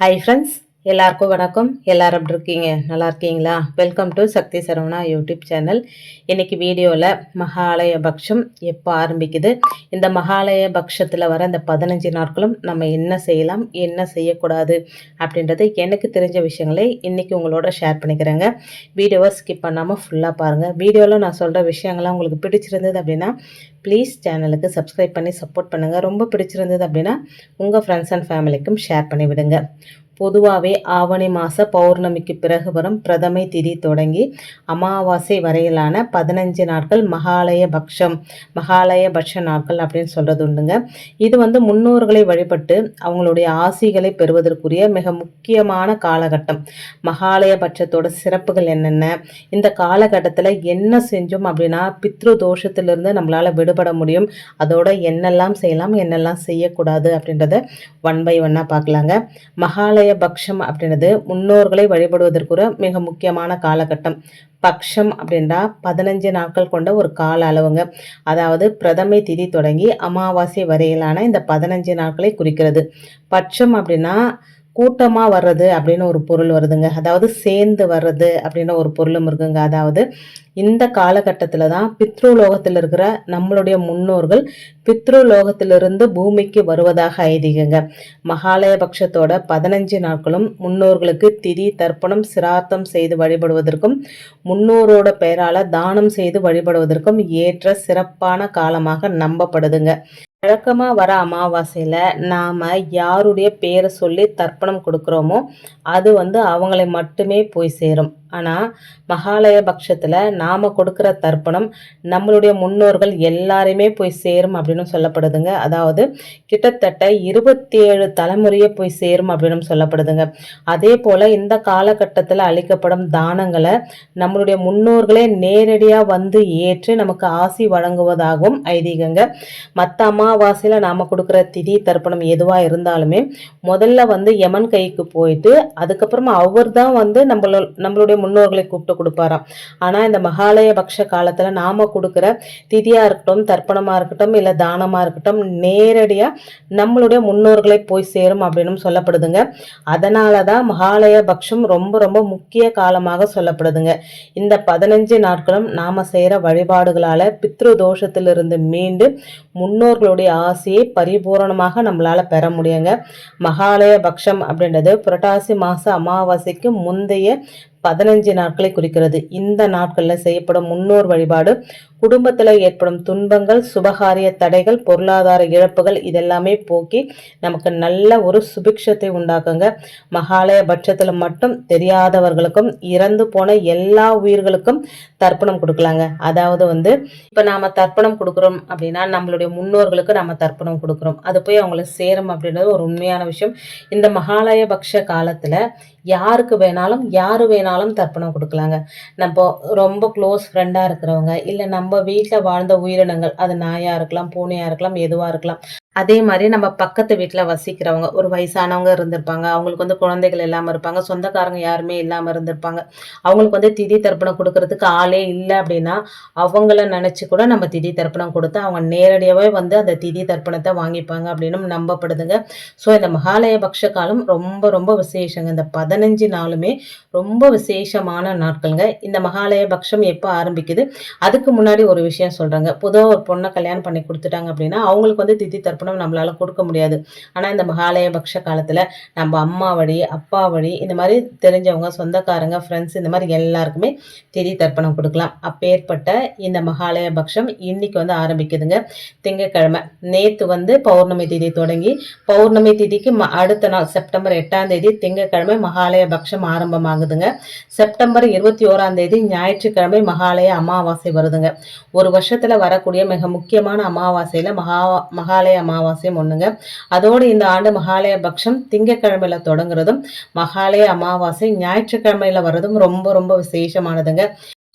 Hi friends எல்லாருக்கும் வணக்கம். எல்லாரும் எப்படி இருக்கீங்க? நல்லா இருக்கீங்களா? Welcome to Sakthi Saravana YouTube channel இன்றைக்கி வீடியோவில் மகாலய பக்ஷம் எப்போ ஆரம்பிக்குது? இந்த மகாலய பக்ஷத்தில் வர இந்த பதினஞ்சு நாட்களும் நம்ம என்ன செய்யலாம்? என்ன செய்யக்கூடாது? அப்படின்றது எனக்கு தெரிஞ்ச விஷயங்களை இன்றைக்கி உங்களோட ஷேர் பண்ணிக்கிறேங்க. வீடியோவை ஸ்கிப் பண்ணாமல் ஃபுல்லாக பாருங்கள் வீடியோவில் நான் சொல்கிற விஷயங்கள்லாம் உங்களுக்கு பிடிச்சிருந்தது அப்படின்னா ப்ளீஸ் சேனலுக்கு சப்ஸ்கிரைப் பண்ணி சப்போர்ட் பண்ணுங்கள் ரொம்ப பிடிச்சிருந்தது அப்படின்னா உங்கள் ஃப்ரெண்ட்ஸ் அண்ட் ஃபேமிலிக்கும் ஷேர் பண்ணி விடுங்க. பொதுவாகவே ஆவணி மாத பௌர்ணமிக்கு பிறகு வரும் பிரதமை திதி தொடங்கி அமாவாசை வரையிலான பதினஞ்சு நாட்கள் மகாலய பக்ஷம் மகாலய பட்ச நாட்கள் அப்படின்னு சொல்கிறது உண்டுங்க. இது வந்து முன்னோர்களை வழிபட்டு அவங்களுடைய ஆசிகளை பெறுவதற்குரிய மிக முக்கியமான காலகட்டம். மகாலய பட்சத்தோட சிறப்புகள் என்னென்ன? இந்த காலகட்டத்தில் என்ன செஞ்சோம் அப்படின்னா பித்ரு தோஷத்திலிருந்து நம்மளால் விடுபட முடியும். அதோட என்னெல்லாம் செய்யலாம் என்னெல்லாம் செய்யக்கூடாது அப்படின்றத ஒன் பை ஒன்னாக பார்க்கலாங்க. மகாலய பக்ஷம் அப்படின்றது முன்னோர்களை வழிபடுவதற்குற மிக முக்கியமான காலகட்டம். பக்ஷம் அப்படின்றா பதினஞ்சு நாட்கள் கொண்ட ஒரு கால அளவுங்க. அதாவது பிரதமை திதி தொடங்கி அமாவாசை வரையிலான இந்த பதினஞ்சு நாட்களை குறிக்கிறது. பட்சம் அப்படின்னா கூட்டமாக வர்றது அப்படின்னு ஒரு பொருள் வருதுங்க. அதாவது சேர்ந்து வர்றது அப்படின்னு ஒரு பொருளும் இருக்குங்க. அதாவது இந்த காலகட்டத்தில் தான் பித்ருலோகத்தில் இருக்கிற நம்மளுடைய முன்னோர்கள் பித்ருலோகத்திலிருந்து பூமிக்கு வருவதாக ஐதீகங்க. மகாலயபக்ஷத்தோட பதினஞ்சு நாட்களும் முன்னோர்களுக்கு திதி தர்ப்பணம் சிரார்த்தம் செய்து வழிபடுவதற்கும் முன்னோரோட பெயரால் தானம் செய்து வழிபடுவதற்கும் ஏற்ற சிறப்பான காலமாக நம்பப்படுதுங்க. வழக்கமாக வர அமாவாசையில் நாம் யாருடைய பேரை சொல்லி தர்ப்பணம் கொடுக்குறோமோ அது வந்து அவங்களை மட்டுமே போய் சேரும். ஆனால் மகாலய பட்சத்தில் நாம் கொடுக்குற தர்ப்பணம் நம்மளுடைய முன்னோர்கள் எல்லாருமே போய் சேரும் அப்படின்னு சொல்லப்படுதுங்க. அதாவது கிட்டத்தட்ட இருபத்தி ஏழு தலைமுறையே போய் சேரும் அப்படின்னு சொல்லப்படுதுங்க. அதே போல் இந்த காலகட்டத்தில் அளிக்கப்படும் தானங்களை நம்மளுடைய முன்னோர்களே நேரடியாக வந்து ஏற்று நமக்கு ஆசி வழங்குவதாகவும் ஐதீகங்க. மற்ற அமாவாசையில் நாம் கொடுக்குற திதி தர்ப்பணம் எதுவாக இருந்தாலுமே முதல்ல வந்து யமன் கைக்கு போயிட்டு அதுக்கப்புறமா அவர் தான் வந்து நம்மளோ நம்மளுடைய முன்னோர்களை கூப்பிட்டு கொடுப்பாராம். ஆனால் இந்த மகாலய பக்ஷ காலத்தில் நாம் கொடுக்குற திதியாக இருக்கட்டும் தர்ப்பணமாக இருக்கட்டும் இல்லை தானமாக இருக்கட்டும் நேரடியாக நம்மளுடைய முன்னோர்களை போய் சேரும் அப்படின்னு சொல்லப்படுதுங்க. அதனால தான் மகாலய பக்ஷம் ரொம்ப ரொம்ப முக்கிய காலமாக சொல்லப்படுதுங்க. இந்த பதினஞ்சு நாட்களும் நாம் செய்கிற வழிபாடுகளால் பித்ரு தோஷத்திலிருந்து மீண்டு முன்னோர்களுடைய ஆசையை பரிபூரணமாக நம்மளால் பெற முடியுங்க. மகாலய பக்ஷம் அப்படின்றது புரட்டாசி மாத அமாவாசைக்கு முந்தைய பதினஞ்சு நாட்களை குறிக்கிறது. இந்த நாட்களில் செய்யப்படும் முன்னோர் வழிபாடு குடும்பத்தில் ஏற்படும் துன்பங்கள் சுபகாரிய தடைகள் பொருளாதார இழப்புகள் இதெல்லாமே போக்கி நமக்கு நல்ல ஒரு சுபிக்ஷத்தை உண்டாக்குங்க. மகாலய பட்சத்தில் மட்டும் தெரியாதவர்களுக்கும் இறந்து போன எல்லா உயிர்களுக்கும் தர்ப்பணம் கொடுக்கலாங்க. அதாவது வந்து இப்போ நாம் தர்ப்பணம் கொடுக்குறோம் அப்படின்னா நம்மளுடைய முன்னோர்களுக்கு நம்ம தர்ப்பணம் கொடுக்குறோம். அது போய் அவங்கள சேரும் அப்படின்றது ஒரு உண்மையான விஷயம். இந்த மகாலய பக்ஷ காலத்தில் யாருக்கு வேணாலும் யார் வேணாலும் தர்ப்பணம் கொடுக்கலாங்க. நம்ம ரொம்ப க்ளோஸ் ஃப்ரெண்டாக இருக்கிறவங்க இல்லை நம்ம நம்ம வீட்டில் வாழ்ந்த உயிரினங்கள். அது நாயாக இருக்கலாம் பூனையாக இருக்கலாம் எதுவாக இருக்கலாம். அதே மாதிரி நம்ம பக்கத்து வீட்டில் வசிக்கிறவங்க ஒரு வயசானவங்க இருந்திருப்பாங்க. அவங்களுக்கு வந்து குழந்தைகள் இல்லாமல் இருப்பாங்க. சொந்தக்காரங்க யாருமே இல்லாமல் இருந்திருப்பாங்க. அவங்களுக்கு வந்து திதி தர்ப்பணம் கொடுக்கறதுக்கு ஆளே இல்லை அப்படின்னா அவங்கள நினச்சி கூட நம்ம திதி தர்ப்பணம் கொடுத்து அவங்க நேரடியாகவே வந்து அந்த திதி தர்ப்பணத்தை வாங்கிப்பாங்க அப்படின்னு நம்பப்படுதுங்க. ஸோ இந்த மகாலய பக்ஷ காலம் ரொம்ப ரொம்ப விசேஷங்க. இந்த பதினஞ்சு நாளுமே ரொம்ப விசேஷமான நாட்களுங்க. இந்த மகாலய பக்ஷம் எப்போ ஆரம்பிக்குது? அதுக்கு முன்னாடி ஒரு விஷயம் சொல்கிறாங்க பொதுவாக ஒரு பொண்ணை கல்யாணம் பண்ணி கொடுத்துட்டாங்க அப்படின்னா அவங்களுக்கு வந்து திதி தர்ப்பணம் உணவு நம்மளால் கொடுக்க முடியாது. ஆனால் இந்த மகாலய பக்ஷ காலத்தில் நம்ம அம்மா வழி அப்பா வழி இந்த மாதிரி தெரிஞ்சவங்க சொந்தக்காரங்க ஃப்ரெண்ட்ஸ் இந்த மாதிரி எல்லாருக்குமே திதி தர்ப்பணம் கொடுக்கலாம். அப்பேற்பட்ட இந்த மகாலய பக்ஷம் இன்னைக்கு வந்து ஆரம்பிக்குதுங்க. திங்கக்கிழமை நேற்று வந்து பௌர்ணமி திதி தொடங்கி பௌர்ணமி திதிக்கு அடுத்த நாள் செப்டம்பர் எட்டாம் தேதி திங்கக்கிழமை மகாலய பக்ஷம் ஆரம்பமாகுதுங்க. செப்டம்பர் இருபத்தி ஓராம் தேதி ஞாயிற்றுக்கிழமை மகாலய அமாவாசை வருதுங்க. ஒரு வருஷத்தில் வரக்கூடிய மிக முக்கியமான அமாவாசையில் மகா மகாலய அமா அமாவாசையும் ஒண்ணுங்க. அதோடு இந்த ஆண்டு மகாலய பக்ஷம் திங்கக்கிழமையில தொடங்குறதும் மகாலய அமாவாசை ஞாயிற்றுக்கிழமையில வர்றதும் ரொம்ப ரொம்ப விசேஷமானதுங்க.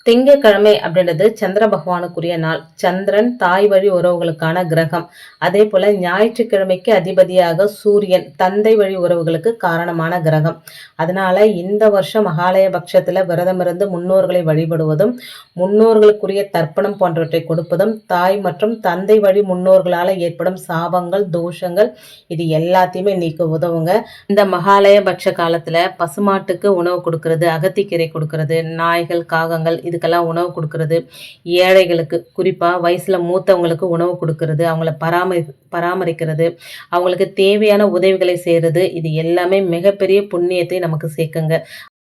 திங்கட்கிழமை அப்படின்றது சந்திர பகவானுக்குரிய நாள். சந்திரன் தாய் வழி உறவுகளுக்கான கிரகம். அதே போல ஞாயிற்றுக்கிழமைக்கு அதிபதியாக சூரியன் தந்தை வழி உறவுகளுக்கு காரணமான கிரகம். அதனால இந்த வருஷம் மகாலய பட்சத்துல விரதம் இருந்து முன்னோர்களை வழிபடுவதும் முன்னோர்களுக்குரிய தர்ப்பணம் போன்றவற்றை கொடுப்பதும் தாய் மற்றும் தந்தை வழி முன்னோர்களால ஏற்படும் சாபங்கள் தோஷங்கள் இது எல்லாத்தையுமே நீக்க உதவுங்க. இந்த மகாலய பட்ச காலத்துல பசுமாட்டுக்கு உணவு கொடுக்கறது அகத்திக்கீரை கொடுக்கறது நாய்கள் காகங்கள் இதுக்கெல்லாம் உணவு கொடுக்கறது. ஏழைகளுக்கு குறிப்பாக வயசில் மூத்தவங்களுக்கு உணவு கொடுக்கறது அவங்கள பராமரி பராமரிக்கிறது அவங்களுக்கு தேவையான உதவிகளை செய்கிறது இது எல்லாமே மிகப்பெரிய புண்ணியத்தை நமக்கு சேர்க்குங்க.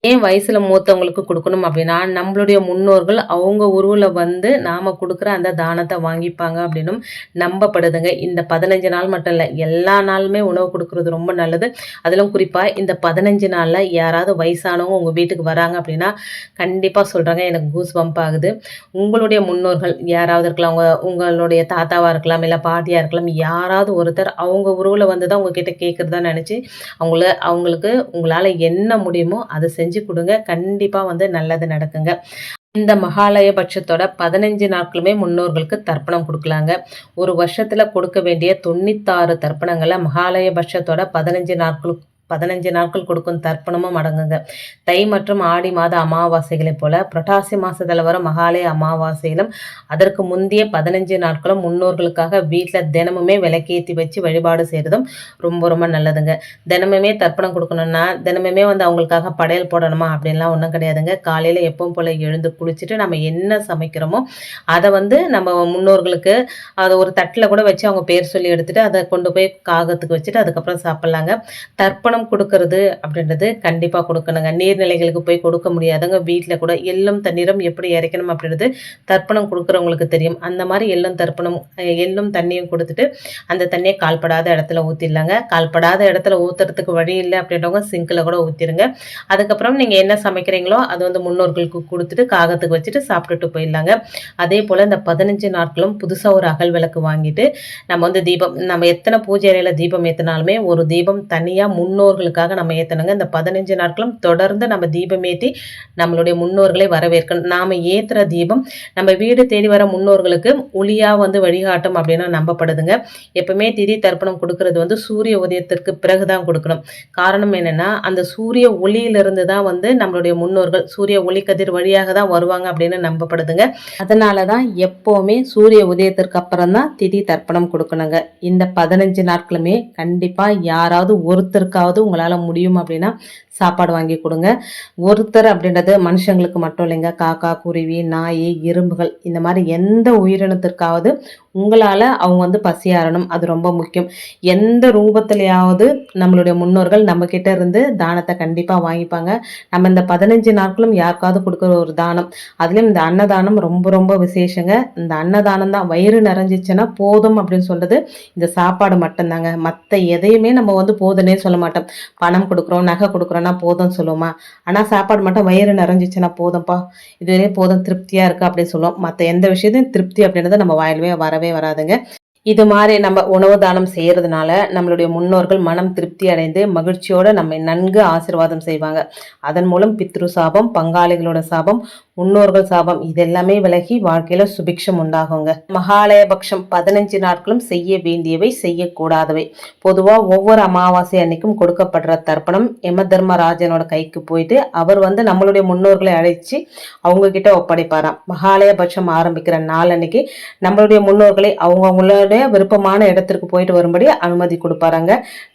ஏன் வயசில் மூத்தவங்களுக்கு கொடுக்கணும் அப்படின்னா நம்மளுடைய முன்னோர்கள் அவங்க உருவில் வந்து நாம் கொடுக்குற அந்த தானத்தை வாங்கிப்பாங்க அப்படின்னும் நம்பப்படுதுங்க. இந்த பதினஞ்சு நாள் மட்டும் இல்லை எல்லா நாளுமே உணவு கொடுக்குறது ரொம்ப நல்லது. அதிலும் குறிப்பாக இந்த பதினஞ்சு நாளில் யாராவது வயசானவங்க உங்கள் வீட்டுக்கு வராங்க அப்படின்னா கண்டிப்பாக சொல்கிறாங்க எனக்கு கூஸ் பம்ப் ஆகுது. உங்களுடைய முன்னோர்கள் யாராவது இருக்கலாம் அவங்க உங்களுடைய தாத்தாவாக இருக்கலாம் இல்லை பாட்டியாக இருக்கலாம் யாராவது ஒருத்தர் அவங்க உருவில் வந்து தான் உங்ககிட்ட கேட்குறதா நினச்சி அவங்கள அவங்களுக்கு உங்களால் என்ன முடியுமோ அதை செஞ்சு கொடுங்க. கண்டிப்பாக வந்து நல்லது நடக்குங்க. இந்த மகாலய பட்சத்தோட பதினஞ்சு நாட்களுமே முன்னோர்களுக்கு தர்ப்பணம் கொடுக்கலாங்க. ஒரு வருஷத்தில் கொடுக்க வேண்டிய தொண்ணூத்தாறு தர்ப்பணங்களை மகாலய பட்சத்தோட பதினஞ்சு நாட்களுக்கு பதினஞ்சு நாட்கள் கொடுக்கும் தர்ப்பணமும் அடங்குங்க. தை மற்றும் ஆடி மாத அமாவாசைகளைப் போல புரட்டாசி மாதத்தில் வர மகாலய அமாவாசையிலும் அதற்கு முந்தைய பதினஞ்சு நாட்களும் முன்னோர்களுக்காக வீட்டில் தினமுமே விளக்கேற்றி வச்சு வழிபாடு செய்கிறதும் ரொம்ப ரொம்ப நல்லதுங்க. தினமுமே தர்ப்பணம் கொடுக்கணும்னா தினமுமே வந்து அவங்களுக்காக படையல் போடணுமா அப்படின்லாம் ஒன்றும் கிடையாதுங்க. காலையில் எப்பவும் போல் எழுந்து குளிச்சுட்டு நம்ம என்ன சமைக்கிறோமோ அதை வந்து நம்ம முன்னோர்களுக்கு அதை ஒரு தட்டில் கூட வச்சு அவங்க பேர் சொல்லி எடுத்துகிட்டு அதை கொண்டு போய் காகத்துக்கு வச்சுட்டு அதுக்கப்புறம் சாப்பிட்லாங்க. தர்ப்பணம் உரம் கொடுக்கறது அப்படின்றது கண்டிப்பாக கொடுக்கணுங்க. நீர்நிலைகளுக்கு போய் கொடுக்க முடியாதுங்க. வீட்டில் கூட எள்ளும் தண்ணீரும் எப்படி இறைக்கணும் அப்படின்றது தர்ப்பணம் கொடுக்குறவங்களுக்கு தெரியும். அந்த மாதிரி எள்ளும் தர்ப்பணம் எள்ளும் தண்ணியும் கொடுத்துட்டு அந்த தண்ணியை கால்படாத இடத்துல ஊற்றிடலாங்க கால்படாத இடத்துல ஊற்றுறதுக்கு வழி இல்லை அப்படின்றவங்க சிங்கில் கூட ஊற்றிடுங்க அதுக்கப்புறம் நீங்கள் என்ன சமைக்கிறீங்களோ அது வந்து முன்னோர்களுக்கு கொடுத்துட்டு காகத்துக்கு வச்சுட்டு சாப்பிட்டுட்டு போயிடலாங்க. அதே போல் இந்த பதினஞ்சு நாட்களும் புதுசாக ஒரு அகல் விளக்கு வாங்கிட்டு நம்ம வந்து தீபம் நம்ம எத்தனை பூஜை அறையில் தீபம் ஏற்றினாலுமே ஒரு தீபம் தனியாக முன்னோர் முன்னோர்களுக்காக நம்ம ஏற்றணுங்க இந்த பதினஞ்சு நாட்களும் தொடர்ந்து நம்ம தீபம் ஏற்றி நம்மளுடைய முன்னோர்களை வரவேற்கணும். நாம் ஏற்றுற தீபம் நம்ம வீடு தேடி வர முன்னோர்களுக்கு ஒளியாக வந்து வழிகாட்டும் அப்படின்னு நம்பப்படுதுங்க. எப்பவுமே திதி தர்ப்பணம் கொடுக்கறது வந்து சூரிய உதயத்திற்கு பிறகு தான் கொடுக்கணும். காரணம் என்னென்னா அந்த சூரிய ஒளியிலிருந்து தான் வந்து நம்மளுடைய முன்னோர்கள் சூரிய ஒளி கதிர் வழியாக தான் வருவாங்க அப்படின்னு நம்பப்படுதுங்க. அதனால தான் எப்போவுமே சூரிய உதயத்திற்கு அப்புறம் தான் திதி தர்ப்பணம் கொடுக்கணுங்க. இந்த பதினஞ்சு நாட்களுமே கண்டிப்பாக யாராவது ஒருத்தருக்காவது ஏதாவது உங்களால் முடியும் அப்படின்னா சாப்பாடு வாங்கி கொடுங்க. ஒருத்தர் அப்படின்றது மனுஷங்களுக்கு மட்டும் இல்லைங்க. காக்கா குருவி நாய் எறும்புகள் இந்த மாதிரி எந்த உயிரினத்திற்காவது உங்களால் அவங்க வந்து பசியாறணும். அது ரொம்ப முக்கியம். எந்த ரூபத்திலையாவது நம்மளுடைய முன்னோர்கள் நம்மக்கிட்ட இருந்து தானத்தை கண்டிப்பாக வாங்கிப்பாங்க. நம்ம இந்த பதினஞ்சு நாட்களும் யாருக்காவது கொடுக்குற ஒரு தானம். அதுலேயும் இந்த அன்னதானம் ரொம்ப ரொம்ப விசேஷங்க. இந்த அன்னதானம் தான் வயிறு நிறைஞ்சிச்சுன்னா போதும் அப்படின்னு சொல்கிறது இந்த சாப்பாடு மட்டும்தாங்க. மற்ற எதையுமே நம்ம வந்து போதுன்னே சொல்ல மாட்டோம். பணம் கொடுக்குறோம் நகை கொடுக்குறோன்னா போதும்னு சொல்லுவோமா? ஆனால் சாப்பாடு மட்டும் வயிறு நிறைஞ்சிச்சுன்னா போதும்ப்பா இதுவரை போதும் திருப்தியாக இருக்குது அப்படின்னு சொல்லுவோம். மற்ற எந்த விஷயத்தையும் திருப்தி அப்படின்றத நம்ம வாயிலுமே வரவே வராதுங்க. இது மாதிரி நம்ம உணவு தானம் செய்கிறதுனால நம்மளுடைய முன்னோர்கள் மனம் திருப்தி அடைந்து மகிழ்ச்சியோடு நம்மை நன்கு ஆசிர்வாதம் செய்வாங்க. அதன் மூலம் பித்ரு சாபம் பங்காளிகளோட சாபம் முன்னோர்கள் சாபம் இதெல்லாமே விலகி வாழ்க்கையில் சுபிக்ஷம் உண்டாகுங்க. மகாலய பட்சம் பதினஞ்சு நாட்களும் செய்ய வேண்டியவை செய்யக்கூடாதவை. பொதுவாக ஒவ்வொரு அமாவாசை அன்னைக்கும் கொடுக்கப்படுற தர்ப்பணம் யம தர்மராஜனோட கைக்கு போயிட்டு அவர் வந்து நம்மளுடைய முன்னோர்களை அழைச்சி அவங்க கிட்ட ஒப்படைப்பாராம். மகாலய பட்சம் ஆரம்பிக்கிற நாள் அன்னைக்கு நம்மளுடைய முன்னோர்களை அவங்கவுங்களோட அவங்கவுங்களுடைய விருப்பமான இடத்திற்கு போயிட்டு வரும்படி அனுமதி கொடுப்பாராங்க.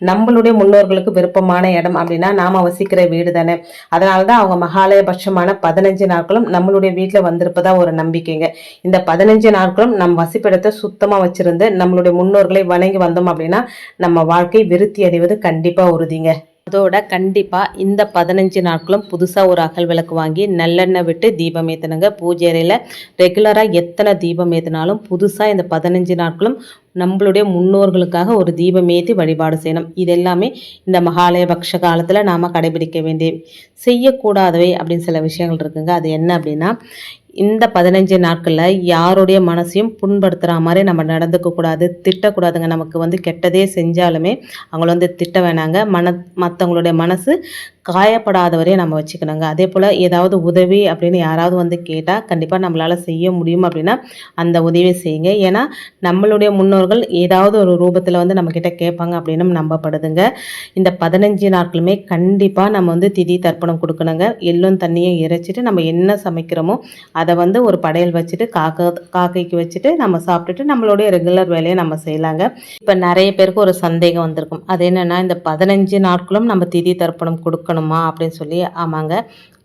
நம்மளுடைய முன்னோர்களுக்கு விருப்பமான இடம் அப்படின்னா நாம வசிக்கிற வீடு தானே. அதனாலதான் அவங்க மகாலய பட்சமான பதினஞ்சு நாட்களும் நம்மளுடைய வீட்டில் வந்திருப்பதா ஒரு நம்பிக்கைங்க. இந்த பதினஞ்சு நாட்களும் நம் வசிப்பிடத்தை சுத்தமாக வச்சிருந்து நம்மளுடைய முன்னோர்களை வணங்கி வந்தோம் அப்படின்னா நம்ம வாழ்க்கை விருத்தி அடைவது கண்டிப்பாக உறுதிங்க. அதோட கண்டிப்பாக இந்த பதினஞ்சு நாட்களும் புதுசாக ஒரு அகல் விளக்கு வாங்கி நல்லெண்ணெய் விட்டு தீபம் ஏற்றினுங்க பூஜை அறையில் ரெகுலராக எத்தனை தீபம் ஏற்றினாலும் புதுசாக இந்த பதினஞ்சு நாட்களும் நம்மளுடைய முன்னோர்களுக்காக ஒரு தீபம் ஏற்றி வழிபாடு செய்யணும். இது எல்லாமே இந்த மகாலய பக்ஷ காலத்தில் நாம் கடைபிடிக்க வேண்டிய செய்யக்கூடாதவை அப்படின்னு சில விஷயங்கள் இருக்குங்க. அது என்ன அப்படின்னா இந்த பதினஞ்சு நாட்களில் யாருடைய மனசையும் புண்படுத்துகிற மாதிரி நம்ம நடந்துக்கக்கூடாது திட்டக்கூடாதுங்க. நமக்கு வந்து கெட்டதே செஞ்சாலுமே அவங்கள வந்து திட்ட வேணாங்க. மன மற்றவங்களுடைய மனசு காயப்படாத வரையும் நம்ம வச்சுக்கணுங்க. அதே போல் ஏதாவது உதவி அப்படின்னு யாராவது வந்து கேட்டால் கண்டிப்பாக நம்மளால் செய்ய முடியும் அப்படின்னா அந்த உதவியை செய்யுங்க. ஏன்னா நம்மளுடைய முன்னோர்கள் ஏதாவது ஒரு ரூபத்தில் வந்து நம்மக்கிட்ட கேட்பாங்க அப்படின்னு நம்பப்படுதுங்க. இந்த பதினஞ்சு நாட்களுமே கண்டிப்பாக நம்ம வந்து திதி தர்ப்பணம் கொடுக்கணுங்க. எள்ளும் தண்ணியும் இறைச்சிட்டு நம்ம என்ன சமைக்கிறோமோ அதை வந்து ஒரு படையல் வச்சுட்டு காக்க காக்கைக்கு வச்சுட்டு நம்ம சாப்பிட்டுட்டு நம்மளுடைய ரெகுலர் வேலையை நம்ம செய்யலாங்க. இப்போ நிறைய பேருக்கு ஒரு சந்தேகம் வந்திருக்கும். அது என்னென்னா இந்த பதினஞ்சு நாட்களும் நம்ம திதி தர்ப்பணம் கொடுக்கணுமா அப்படின்னு சொல்லி ஆமாங்க.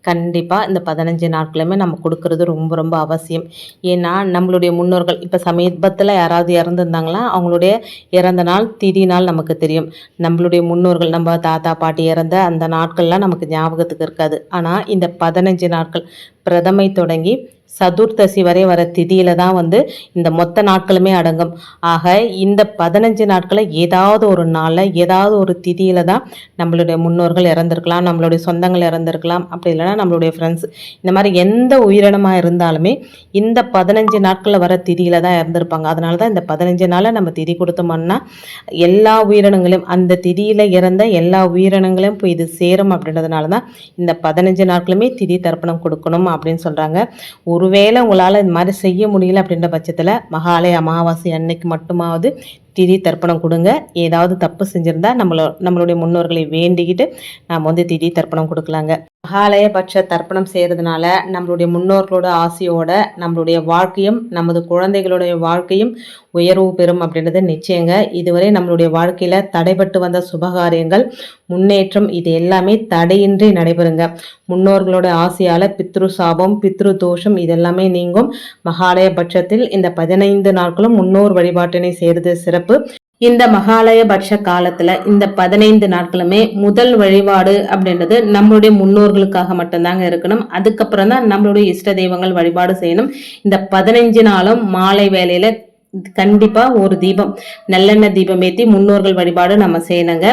கண்டிப்பாக இந்த பதினஞ்சு நாட்களுமே நம்ம கொடுக்கறது ரொம்ப ரொம்ப அவசியம். ஏன்னா நம்மளுடைய முன்னோர்கள் இப்போ சமீபத்தில் யாராவது இறந்துருந்தாங்களா? அவங்களுடைய இறந்த நாள் திதி நாள் நமக்கு தெரியும். நம்மளுடைய முன்னோர்கள் நம்ம தாத்தா பாட்டி இறந்த அந்த நாட்கள்லாம் நமக்கு ஞாபகத்துக்கு இருக்காது. ஆனால் இந்த பதினஞ்சு நாட்கள் பிரதமை தொடங்கி சதுர்த்தசி வரை வர திதியில தான் வந்து இந்த மொத்த நாட்களுமே அடங்கும். ஆக இந்த பதினஞ்சு நாட்களை ஏதாவது ஒரு நாளில் ஏதாவது ஒரு திதியில தான் நம்மளுடைய முன்னோர்கள் இறந்துருக்கலாம் நம்மளுடைய சொந்தங்கள் இறந்துருக்கலாம் அப்படி இல்லைன்னா நம்மளுடைய ஃப்ரெண்ட்ஸ் இந்த மாதிரி எந்த உயிரினமாக இருந்தாலுமே இந்த பதினஞ்சு நாட்களில் வர திதியில தான் இறந்துருப்பாங்க. அதனால தான் இந்த பதினஞ்சு நாளை நம்ம திதி கொடுத்தோம்னா எல்லா உயிரினங்களையும் அந்த திதியில் இறந்த எல்லா உயிரினங்களையும் போய் இது சேரும் அப்படின்றதுனால தான் இந்த பதினஞ்சு நாட்களுமே திதி தர்ப்பணம் கொடுக்கணும் அப்படின்னு சொல்கிறாங்க ஒருவேளை உங்களால் இந்த மாதிரி செய்ய முடியல அப்படின்ற பட்சத்தில் மகாலய அமாவாசை அன்னைக்கு மட்டுமாவது திதி தர்ப்பணம் கொடுங்க. ஏதாவது தப்பு செஞ்சுருந்தா நம்மளோ நம்மளுடைய முன்னோர்களை வேண்டிக்கிட்டு நாம் வந்து திதி தர்ப்பணம் கொடுக்கலாங்க. மகாலய பட்ச தர்ப்பணம் செய்கிறதுனால நம்மளுடைய முன்னோர்களோட ஆசையோட நம்மளுடைய வாழ்க்கையும் நமது குழந்தைகளுடைய வாழ்க்கையும் உயர்வு பெறும் அப்படின்றது நிச்சயங்க. இதுவரை நம்மளுடைய வாழ்க்கையில் தடைபட்டு வந்த சுபகாரியங்கள் முன்னேற்றம் இது எல்லாமே தடையின்றி நடைபெறுங்க. முன்னோர்களோட ஆசையால் பித்ரு சாபம் பித்ரு தோஷம் இதெல்லாமே நீங்கும். மகாலய பட்சத்தில் இந்த பதினைந்து நாட்களும் முன்னோர் வழிபாட்டினை செய்கிறது சிறப்பு. இந்த மகாலய பட்ச காலத்துல இந்த பதினைந்து நாட்களுமே முதல் வழிபாடு அப்படின்றது நம்மளுடைய முன்னோர்களுக்காக மட்டும்தாங்க இருக்கணும். அதுக்கப்புறம் தான் நம்மளுடைய இஷ்ட தெய்வங்கள் வழிபாடு செய்யணும். இந்த பதினைஞ்சு நாளும் மாலை வேலையில கண்டிப்பாக ஒரு தீபம் நல்லெண்ணெய் தீபம் ஏற்றி முன்னோர்கள் வழிபாடு நம்ம செய்யணுங்க.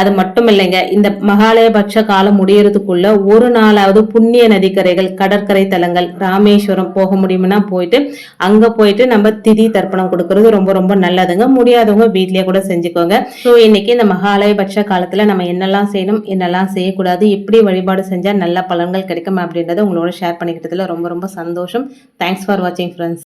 அது மட்டும் இல்லைங்க இந்த மகாலயபட்ச காலம் முடியறதுக்குள்ள ஒரு நாளாவது புண்ணிய நதிக்கரைகள் கடற்கரை தலங்கள் ராமேஸ்வரம் போக முடியும்னா போயிட்டு அங்கே போயிட்டு நம்ம திதி தர்ப்பணம் கொடுக்கறது ரொம்ப ரொம்ப நல்லதுங்க. முடியாதவங்க வீட்லேயே கூட செஞ்சுக்கோங்க. ஸோ இன்னைக்கு இந்த மகாலயபட்ச காலத்தில் நம்ம என்னெல்லாம் செய்யணும் என்னெல்லாம் செய்யக்கூடாது எப்படி வழிபாடு செஞ்சால் நல்ல பலன்கள் கிடைக்கும் அப்படின்றத உங்களோட ஷேர் பண்ணிக்கிட்டதுல ரொம்ப ரொம்ப சந்தோஷம். தேங்க்ஸ் ஃபார் வாட்சிங் ஃப்ரெண்ட்ஸ்